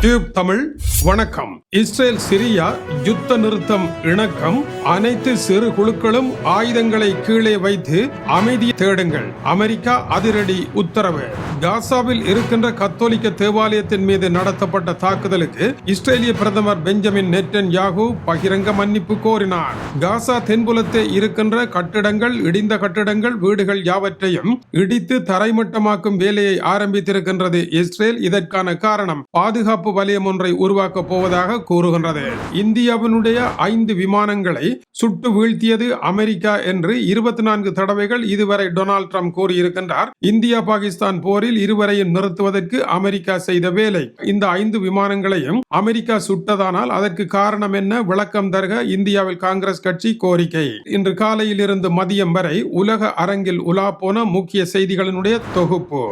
Tube Tamil வணக்கம். Israel Syria யுத்த நிறுத்தம் இணக்கம் அனைத்து சிறு குழுக்களும் ஆயுதங்களை கீழே வைத்து அமைதி தேடுங்கள். அமெரிக்கா அதிரடி உத்தரவு. காசாவில் இருக்கின்ற கத்தோலிக்க தேவாலயத்தின் மீது நடத்தப்பட்ட தாக்குதலுக்கு இஸ்ரேலிய பிரதமர் பெஞ்சமின் நெட்டன் யாகு பகிரங்க மன்னிப்பு கோரினார். காசா தென்புலத்தை இருக்கின்ற கட்டிடங்கள் இடிந்த கட்டிடங்கள் வீடுகள் யாவற்றையும் இடித்து தரைமட்டமாக்கும் வேலையை ஆரம்பித்திருக்கின்றது இஸ்ரேல். இதற்கான காரணம் பாதுகாப்பு வலயம் ஒன்றை உருவாக்கப் போவதாக கூறுகின்றது. இந்தியாவினுடைய ஐந்து விமானங்களை சுட்டு வீழ்த்தியது அமெரிக்கா என்று இருபத்தி நான்கு தடவைகள் இதுவரை டொனால்ட் ட்ரம்ப் கூறியிருக்கின்றார். இந்தியா பாகிஸ்தான் போரில் இருவரையும் நிறுத்துவதற்கு அமெரிக்கா செய்த வேலை. இந்த ஐந்து விமானங்களையும் அமெரிக்கா சுட்டதானால் அதற்கு காரணம் என்ன? விளக்கம் தருக இந்தியாவில் காங்கிரஸ் கட்சி கோரிக்கை. இன்று காலையில் இருந்து மதியம் வரை உலக அரங்கில் உலா போன முக்கிய செய்திகளினுடைய தொகுப்பு.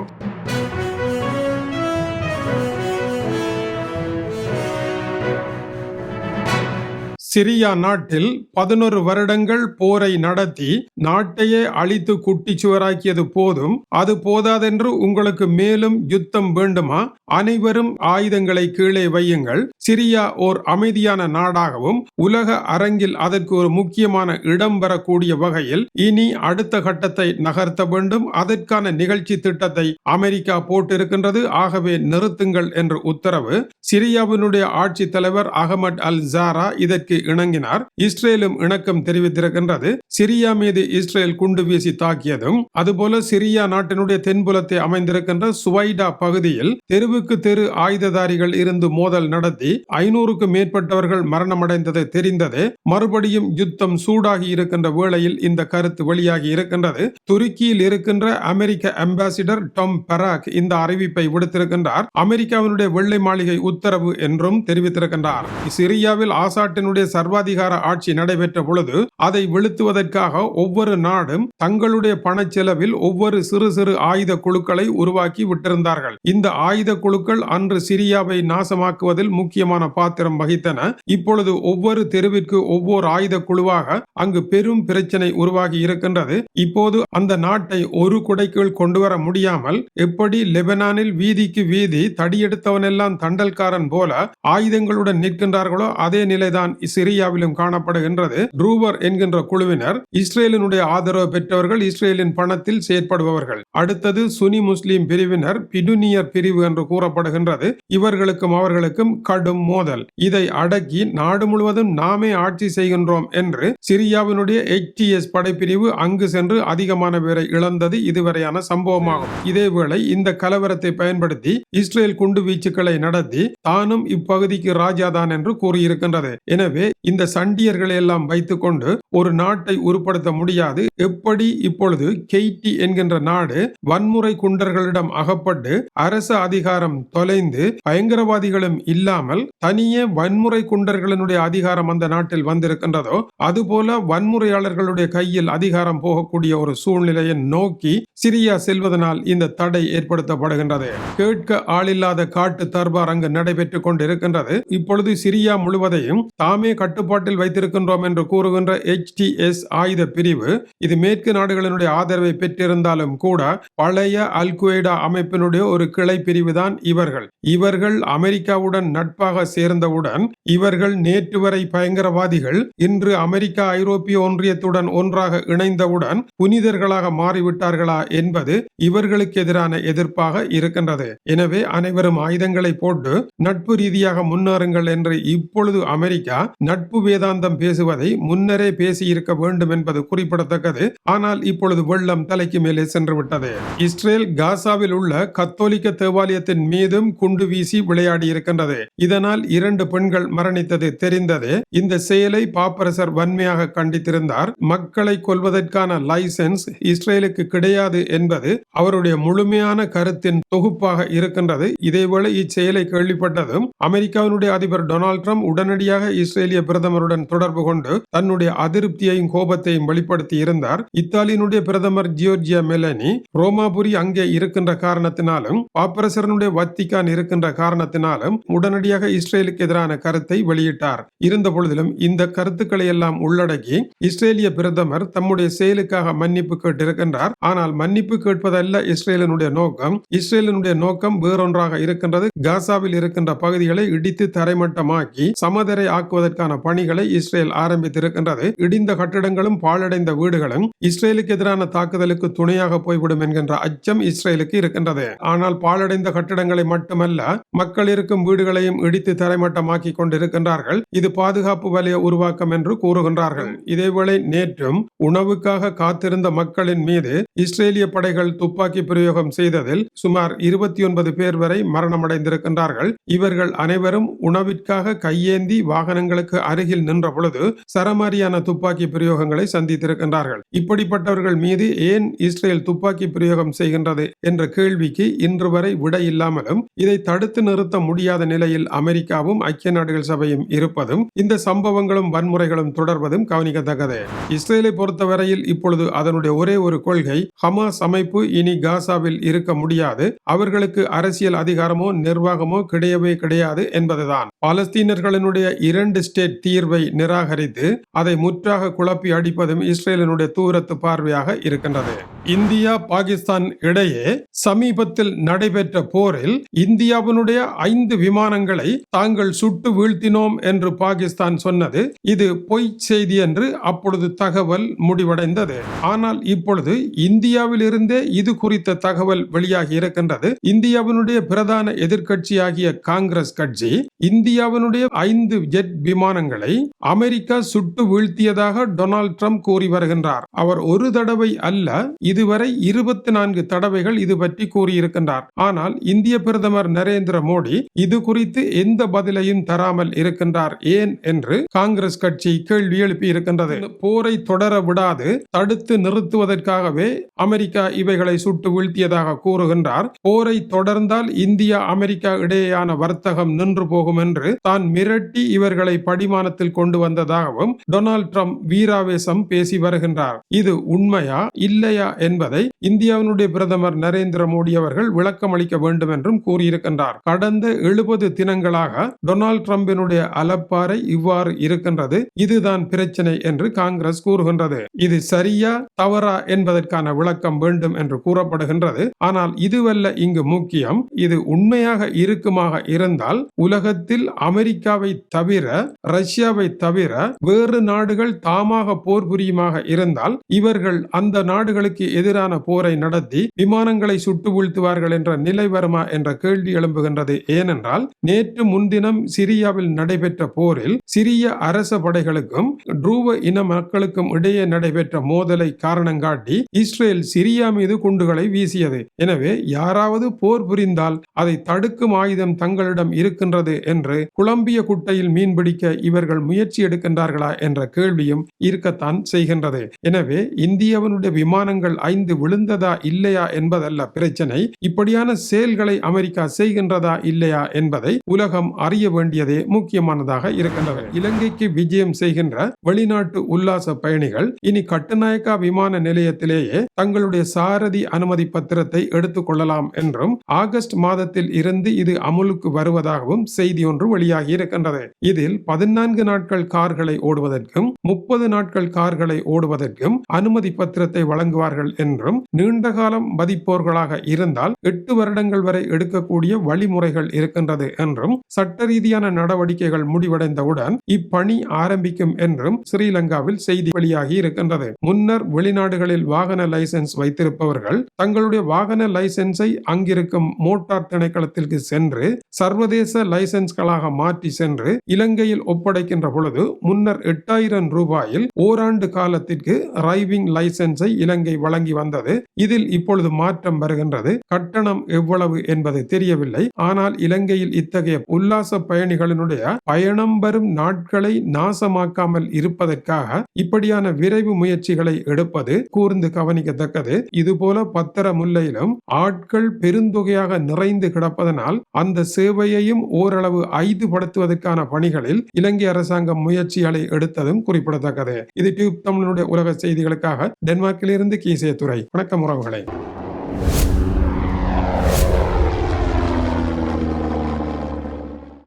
சிரியா நாட்டில் பதினொரு வருடங்கள் போரை நடத்தி நாட்டையே அழித்து குட்டிச்சுவராக்கியது போதும். அது போதாதென்று உங்களுக்கு மேலும் யுத்தம் வேண்டுமா? அனைவரும் ஆயுதங்களை கீழே வையுங்கள். சிரியா ஓர் அமைதியான நாடாகவும் உலக அரங்கில் அதற்கு ஒரு முக்கியமான இடம் வரக்கூடிய வகையில் இனி அடுத்த கட்டத்தை நகர்த்த வேண்டும். அதற்கான நிகழ்ச்சி திட்டத்தை அமெரிக்கா போட்டிருக்கின்றது. ஆகவே நிறுத்துங்கள் என்ற உத்தரவு. சிரியாவினுடைய ஆட்சி தலைவர் அகமட் அல் ஜாரா இதற்கு இணங்கினார். இஸ்ரேலும் இணக்கம் தெரிவித்திருக்கின்றது. சிரியா மீது இஸ்ரேல் குண்டு வீசி தாக்கியதும் அதுபோல சிரியா நாட்டினுடைய தென்புலத்தை அமைந்திருக்கின்ற சுவைடா பகுதியில் தெருவுக்கு தெரு ஆயுததாரிகள் இருந்து மோதல் நடத்தி ஐநூறுக்கும் மேற்பட்டவர்கள் மரணமடைந்தது தெரிந்தது மறுபடியும் யுத்தம் சூடாகி இருக்கின்ற வேளையில் இந்த கருத்து வெளியாகி இருக்கின்றது. துருக்கியில் இருக்கின்ற அமெரிக்க அம்பாசிடர் டாம் பராக் இந்த அறிவிப்பை விடுத்திருக்கின்றார். அமெரிக்காவினுடைய வெள்ளை மாளிகை உத்தரவு என்றும் தெரிவித்திருக்கின்றார். சிரியாவில் ஆசாட்டினுடைய சர்வாதிகார ஆட்சி நடைபெற்ற பொழுது அதை வீழ்த்துவதற்காக ஒவ்வொரு நாடும் தங்களுடைய பண செலவில் ஒவ்வொரு சிறு சிறு ஆயுத குழுக்களை உருவாக்கி விட்டிருந்தார்கள். இந்த ஆயுத குழுக்கள் அன்று சிரியாவை நாசமாக்குவதில் முக்கியமான பாத்திரம் வகித்தன. இப்பொழுது ஒவ்வொரு தெருவிற்கு ஒவ்வொரு ஆயுத குழுவாக அங்கு பெரும் பிரச்சனை உருவாகி இருக்கின்றது. இப்போது அந்த நாட்டை ஒரு குடைக்குள் கொண்டு வர முடியாமல் எப்படி லெபனானில் வீதிக்கு வீதி தடியெடுத்தவனெல்லாம் தண்டல்காரன் போல ஆயுதங்களுடன் நிற்கின்றார்களோ அதே நிலைதான் இஸ் சிரியாவிலும் காணப்படுகின்றது. ட்ரூவர் என்கின்ற குழுவினர் இஸ்ரேலினுடைய ஆதரவு பெற்றவர்கள் இஸ்ரேலின் பணத்தில் செயற்படுபவர்கள். அடுத்தது சுனி முஸ்லீம் பிரிவினர் பிடுனியர் பிரிவு என்று கூறப்படுகின்றது. இவர்களுக்கும் அவர்களுக்கும் கடும் மோதல். இதை அடக்கி நாடு முழுவதும் நாமே ஆட்சி செய்கின்றோம் என்று சிரியாவினுடைய எச்டிஎஸ் படைப்பிரிவு அங்கு சென்று அதிகமான பேரை இழந்தது இதுவரையான சம்பவமாகும். இதேவேளை இந்த கலவரத்தை பயன்படுத்தி இஸ்ரேல் குண்டு வீச்சுக்களை நடத்தி தானும் இப்பகுதிக்கு ராஜாதான் என்று கூறியிருக்கின்றது. எனவே எனவே இந்த சண்டியர்களை எல்லாம் வைத்துக்கொண்டு ஒரு நாட்டை உருப்படுத்த முடியாது. எப்படி? இப்பொழுது கெய்டி என்கின்ற நாடு வன்முறை குண்டர்களிடம் அகப்பட்டு அரசு அதிகாரம் தொலைந்து பயங்கரவாதிகளும் இல்லாமல் தனியே வன்முறை குண்டர்களினுடைய அதிகாரம் அந்த நாட்டில் வந்திருக்கின்றதோ அதுபோல வன்முறையாளர்களுடைய கையில் அதிகாரம் போகக்கூடிய ஒரு சூழ்நிலையை நோக்கி சிரியா செல்வதனால் இந்த தடை ஏற்படுத்தப்படுகின்றது. கேட்க ஆளில்லாத காட்டு தர்பார் அங்கு நடைபெற்றுக் கொண்டிருக்கின்றது. இப்பொழுது சிரியா முழுவதையும் தாமே கட்டுப்பாட்டில் வைத்திருக்கின்றோம் என்று கூறுகின்ற எச்டிஎஸ் ஆயுத பிரிவு இது மேற்கு நாடுகளினுடைய ஆதரவை பெற்றிருந்தாலும் கூட பழைய அல் குவைடா அமைப்பினுடைய ஒரு கிளை பிரிவுதான் இவர்கள். இவர்கள் அமெரிக்காவுடன் நட்பாக சேர்ந்தவுடன் இவர்கள் நேற்று வரை பயங்கரவாதிகள் இன்று அமெரிக்கா ஐரோப்பிய ஒன்றியத்துடன் ஒன்றாக இணைந்தவுடன் புனிதர்களாக மாறிவிட்டார்களா என்பது இவர்களுக்கு எதிரான எதிர்ப்பாக இருக்கின்றது. எனவே அனைவரும் ஆயுதங்களை போட்டு நட்பு ரீதியாக முன்னேறுங்கள் என்று இப்பொழுது அமெரிக்கா நட்பு வேதாந்தம் பேசுவதை முன்னரே பேசியிருக்க வேண்டும் என்பது குறிப்பிடத்தக்கது. ஆனால் இப்பொழுது வெள்ளம் தலைக்கு மேலே சென்று விட்டது இஸ்ரேல் காசாவில் உள்ள கத்தோலிக்க தேவாலயத்தின் மீதும் குண்டு வீசி விளையாடி இருக்கின்றது இதனால் இரண்டு பெண்கள் மரணித்தது தெரிந்தது. இந்த செயலை பாப்பரசர் வன்மையாக கண்டித்திருந்தார். மக்களை கொல்வதற்கான லைசென்ஸ் இஸ்ரேலுக்கு கிடையாது என்பது அவருடைய முழுமையான கருத்தின் தொகுப்பாக இருக்கின்றது. இதேவேளை இச்செயலை கேள்விப்பட்டதும் அமெரிக்காவினுடைய அதிபர் டொனால்ட் ட்ரம்ப் உடனடியாக இஸ்ரேலிய இத்தாலிய பிரதமருடன் தொடர்பு கொண்டு தன்னுடைய அதிருப்தியையும் கோபத்தையும் வெளிப்படுத்தி இருந்தார். இத்தாலியினுடைய பிரதமர் ஜியோர்ஜியா மெலனி ரோமாபுரி அங்கே இருக்கின்ற காரணத்தினாலும் பாப்பரசரனுடைய வத்திக்கான் இருக்கின்ற காரணத்தினாலும் உடனடியாக இஸ்ரேலுக்கு எதிரான கருத்தை வெளியிட்டார். இருந்த பொழுதிலும் இந்த கருத்துக்களை எல்லாம் உள்ளடக்கி இஸ்ரேலிய பிரதமர் தம்முடைய செயலுக்காக மன்னிப்பு கேட்டிருக்கின்றார். ஆனால் மன்னிப்பு கேட்பதல்ல இஸ்ரேலினுடைய நோக்கம். இஸ்ரேலினுடைய நோக்கம் வேறொன்றாக இருக்கின்றது. காசாவில் இருக்கின்ற பகுதிகளை இடித்து தரைமட்டமாக்கி சமதரை ஆக்குவதற்கான பணிகளை இஸ்ரேல் ஆரம்பித்திருக்கின்றது. இடிந்த கட்டிடங்களும் பாழடைந்த வீடுகளும் இஸ்ரேலுக்கு எதிரான தாக்குதலுக்கு துணையாக போய்விடும் என்கின்ற அச்சம் இஸ்ரேலுக்கு இருக்கின்றது. ஆனால் பாழடைந்த கட்டிடங்களை மட்டுமல்ல மக்கள் இருக்கும் வீடுகளையும் இடித்து தரைமட்டமாக்கி கொண்டிருக்கின்றார்கள். இது பாதுகாப்பு வலய உருவாக்கம் என்று கூறுகின்றார்கள். இதேவேளை நேற்றும் உணவுக்காக காத்திருந்த மக்களின் மீது இஸ்ரேலிய படைகள் துப்பாக்கி பிரயோகம் செய்ததில் சுமார் இருபத்தி ஒன்பது பேர் வரை மரணமடைந்திருக்கின்றார்கள். இவர்கள் அனைவரும் உணவிற்காக கையேந்தி வாகனங்களுக்கு அருகில் நின்ற பொழுது சரமாரியான துப்பாக்கி பிரயோகங்களை சந்தித்திருக்கின்றார்கள். இப்படிப்பட்டவர்கள் மீது ஏன் இஸ்ரேல் துப்பாக்கி பிரயோகம் செய்கின்றது என்ற கேள்விக்கு இன்று வரை விடை இல்லாமலும் இதை தடுத்து நிறுத்த முடியாத நிலையில் அமெரிக்காவும் ஐக்கிய நாடுகள் சபையும் இருப்பதும் இந்த சம்பவங்களும் வன்முறைகளும் தொடர்வதும் கவனிக்கத்தக்கது. இஸ்ரேலை பொறுத்தவரையில் இப்பொழுது அதனுடைய ஒரே ஒரு கொள்கை ஹமாஸ் அமைப்பு இனி காசாவில் இருக்க முடியாது அவர்களுக்கு அரசியல் அதிகாரமோ நிர்வாகமோ கிடையவே கிடையாது என்பதுதான். பாலஸ்தீனர்களினுடைய இரண்டு ஸ்டேட் தீர்வை நிராகரித்து அதை முற்றாக குழப்பி அடிப்பதும் இஸ்ரேலினுடைய தூரத்து பார்வையாக இருக்கின்றது. இந்தியா பாகிஸ்தான் இடையே சமீபத்தில் நடைபெற்ற போரில் இந்தியாவினுடைய ஐந்து விமானங்களை தாங்கள் சுட்டு வீழ்த்தினோம் என்று பாகிஸ்தான் சொன்னது இது பொய் செய்தி என்று அப்பொழுது தகவல் முடிவடைந்தது. ஆனால் இப்பொழுது இந்தியாவில் இருந்தே இது குறித்த தகவல் வெளியாகி இருக்கின்றது. இந்தியாவினுடைய பிரதான எதிர்கட்சியாகிய காங்கிரஸ் கட்சி இந்தியாவினுடைய ஐந்து ஜெட் விமான விமானங்களை அமெரிக்கா சுட்டு வீழ்த்தியதாக டொனால்ட் ட்ரம்ப் கூறி வருகின்றார். அவர் ஒரு தடவை அல்ல இதுவரை இருபத்தி நான்கு தடவைகள் இது பற்றி கூறியிருக்கின்றார். ஆனால் இந்திய பிரதமர் நரேந்திர மோடி இது குறித்து எந்த பதிலையும் தராமல் இருக்கின்றார். ஏன் என்று காங்கிரஸ் கட்சி கேள்வி எழுப்பி இருக்கின்றது போரை தொடர விடாது தடுத்து நிறுத்துவதற்காகவே அமெரிக்கா இவைகளை சுட்டு வீழ்த்தியதாக கூறுகின்றார். போரை தொடர்ந்தால் இந்தியா அமெரிக்கா இடையேயான வர்த்தகம் நின்று போகும் என்று தான் மிரட்டி இவர்களை அடிமானத்தில் கொண்டு வந்ததாகவும் டொனால்ட் ட்ரம்ப் வீராவேசம் பேசி வருகின்றார். இது உண்மையா இல்லையா என்பதை இந்தியாவினுடைய பிரதமர் நரேந்திர மோடி அவர்கள் விளக்கம் அளிக்க வேண்டும் என்றும் கூறியிருக்கின்றார். கடந்த எழுபது தினங்களாக டொனால்ட் ட்ரம்பினுடைய அலப்பாறை இவ்வாறு இருக்கின்றது இதுதான் பிரச்சனை என்று காங்கிரஸ் கூறுகின்றது. இது சரியா தவறா என்பதற்கான விளக்கம் வேண்டும் என்று கூறப்படுகின்றது. ஆனால் இதுவல்ல இங்கு முக்கியம் இது உண்மையாக இருக்குமாக இருந்தால் உலகத்தில் அமெரிக்காவை தவிர ரஷ்யாவை தவிர வேறு நாடுகள் தாமாக போர் புரியுமாக இருந்தால் இவர்கள் அந்த நாடுகளுக்கு எதிரான போரை நடத்தி விமானங்களை சுட்டு வீழ்த்துவார்கள் என்ற நிலை வருமா என்ற கேள்வி எழும்புகின்றது. ஏனென்றால் நேற்று முன்தினம் சிரியாவில் நடைபெற்ற போரில் சிரிய அரச படைகளுக்கும் ட்ரூவ இன மக்களுக்கும் இடையே நடைபெற்ற மோதலை காரணங்காட்டி இஸ்ரேல் சிரியா மீது குண்டுகளை வீசியது. எனவே யாராவது போர் புரிந்தால் அதை தடுக்கும் ஆயுதம் தங்களிடம் இருக்கின்றது என்று குழம்பிய குட்டையில் மீன்பிடிக்க இவர்கள் முயற்சி எடுக்கின்றார்களா என்ற கேள்வியும் இருக்கத்தான் செய்கின்றது. எனவே இந்தியாவினுடைய விமானங்கள் ஐந்து விழுந்ததா இல்லையா என்பதல்ல பிரச்சனை. இப்படியான செயல்களை அமெரிக்கா செய்கின்றதா இல்லையா என்பதை உலகம் அறிய வேண்டியதே முக்கியமானதாக இருக்கின்றது. இலங்கைக்கு விஜயம் செய்கின்ற வெளிநாட்டு உல்லாச பயணிகள் இனி கட்டுநாயக்கா விமான நிலையத்திலேயே தங்களுடைய சாரதி அனுமதி பத்திரத்தை எடுத்துக் கொள்ளலாம் என்றும் ஆகஸ்ட் மாதத்தில் இருந்து இது அமுலுக்கு வருவதாகவும் செய்தி ஒன்று வெளியாகி இருக்கின்றது. இதில் பதினெட்டு பதினான்கு நாட்கள் கார்களை ஓடுவதற்கும் முப்பது நாட்கள் கார்களை ஓடுவதற்கும் அனுமதி பத்திரத்தை வழங்குவார்கள் என்றும் நீண்ட காலம் மதிப்போர்களாக இருந்தால் எட்டு வருடங்கள் வரை எடுக்கக்கூடிய வழிமுறைகள் இருக்கின்றது என்றும் சட்ட ரீதியான நடவடிக்கைகள் முடிவடைந்தவுடன் இப்பணி ஆரம்பிக்கும் என்றும் ஸ்ரீலங்காவில் செய்தி வெளியாகி இருக்கின்றது. முன்னர் வெளிநாடுகளில் வாகன லைசன்ஸ் வைத்திருப்பவர்கள் தங்களுடைய வாகன லைசன்ஸை அங்கிருக்கும் மோட்டார் திணைக்களத்திற்கு சென்று சர்வதேச லைசன்ஸ்களாக மாற்றி சென்று இலங்கையில் ஒப்படைக்கின்ற பொழுது முன்னர் எட்டாயிரம் ரூபாயில் ஓராண்டு காலத்திற்கு டிரைவிங் லைசன்ஸை இலங்கை வழங்கி வந்தது. இதில் இப்பொழுது மாற்றம் வருகின்றது. கட்டணம் எவ்வளவு என்பது தெரியவில்லை. ஆனால் இலங்கையில் இத்தகைய உல்லாச பயணிகளினுடைய பயணம் வரும் நாட்களை நாசமாக்காமல் இருப்பதற்காக இப்படியான விரைவு முயற்சிகளை எடுப்பது கூர்ந்து கவனிக்கத்தக்கது. இதுபோல பத்திர முல்லையிலும் ஆட்கள் பெருந்தொகையாக நிறைந்து கிடப்பதனால் அந்த சேவையையும் ஓரளவு கைதுபடுத்துவதற்கான பணிகளில் இலங்கை அரசாங்கம் முயற்சிகளை எடுத்ததும் குறிப்பிடத்தக்கது. இது டியூப் தமிழனுடைய உலக செய்திகளுக்காக டென்மார்க்கிலிருந்து கீசே துறை வணக்கம் உறவுகளை.